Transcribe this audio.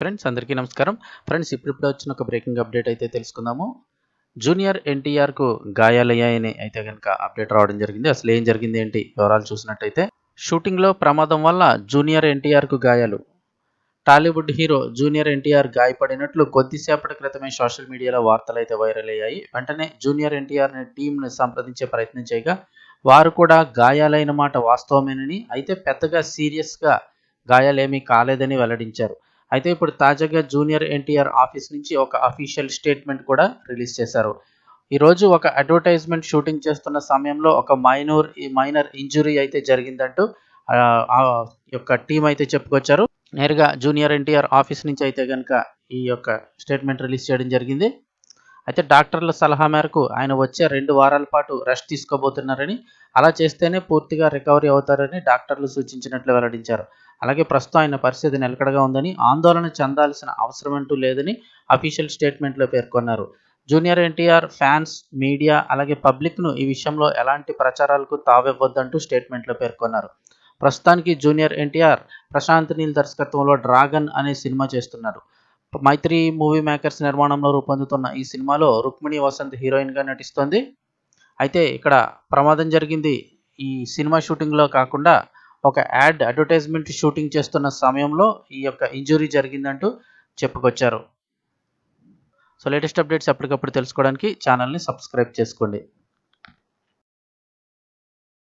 Friends అందరికీ నమస్కారం. Friends ఇప్పుడు వచ్చిన ఒక బ్రేకింగ్ అప్డేట్ అయితే తెలుసుకుందాము. జూనియర్ ఎన్టీఆర్కు గాయాలయ్యాయని అయితే కనుక అప్డేట్ రావడం జరిగింది. అసలు ఏం జరిగింది ఏంటి? వివరాలు చూసినట్టయితే షూటింగ్లో ప్రమాదం వల్ల జూనియర్ ఎన్టీఆర్కు గాయాలు. టాలీవుడ్ హీరో జూనియర్ ఎన్టీఆర్ గాయపడినట్లు కొద్దిసేపటి క్రితమే సోషల్ మీడియాలో వార్తలు అయితే వైరల్ అయ్యాయి. వెంటనే జూనియర్ ఎన్టీఆర్ టీంను సంప్రదించే ప్రయత్నం చేయగా వారు కూడా గాయాలైన మాట వాస్తవమేనని అయితే పెద్దగా సీరియస్గా గాయాలేమీ కాలేదని వెల్లడించారు. అయితే ఇప్పుడు తాజాగా జూనియర్ ఎన్టీఆర్ ఆఫీస్ నుంచి ఒక అఫీషియల్ స్టేట్మెంట్ కూడా రిలీజ్ చేశారు. ఈరోజు ఒక అడ్వర్టైజ్మెంట్ షూటింగ్ చేస్తున్న సమయంలో ఒక మైనూర్ మైనర్ ఇంజురీ అయితే జరిగిందంటూ ఆ, యొక్క టీం అయితే చెప్పుకొచ్చారు. నేరుగా జూనియర్ ఎన్టీఆర్ ఆఫీస్ నుంచి అయితే కనుక ఈ యొక్క స్టేట్మెంట్ రిలీజ్ చేయడం జరిగింది. అయితే డాక్టర్ల సలహా మేరకు ఆయన వచ్చే రెండు వారాల పాటు రెస్ట్ తీసుకోబోతున్నారని అలా చేస్తేనే పూర్తిగా రికవరీ అవుతారని డాక్టర్లు సూచించినట్లు వెల్లడించారు. అలాగే ప్రస్తుతం ఆయన పరిస్థితి నిలకడగా ఉందని ఆందోళన చెందాల్సిన అవసరం అంటూ లేదని అఫీషియల్ స్టేట్మెంట్లో పేర్కొన్నారు. జూనియర్ ఎన్టీఆర్ ఫ్యాన్స్ మీడియా అలాగే పబ్లిక్ను ఈ విషయంలో ఎలాంటి ప్రచారాలకు తావివ్వద్దంటూ స్టేట్మెంట్లో పేర్కొన్నారు. ప్రస్తుతానికి జూనియర్ ఎన్టీఆర్ ప్రశాంత్ నీల్ దర్శకత్వంలో డ్రాగన్ అనే సినిమా చేస్తున్నారు. మైత్రి మూవీ మేకర్స్ నిర్మాణంలో రూపొందుతున్న ఈ సినిమాలో రుక్మిణి వసంత్ హీరోయిన్గా నటిస్తోంది. అయితే ఇక్కడ ప్రమాదం జరిగింది. ఈ సినిమా షూటింగ్లో కాకుండా ఒక యాడ్ అడ్వర్టైజ్మెంట్ షూటింగ్ చేస్తున్న సమయంలో ఈ యొక్క ఇంజురీ జరిగిందంటూ చెప్పుకొచ్చారు. సో లేటెస్ట్ అప్డేట్స్ ఎప్పటికప్పుడు తెలుసుకోవడానికి ఛానల్ని సబ్స్క్రైబ్ చేసుకోండి.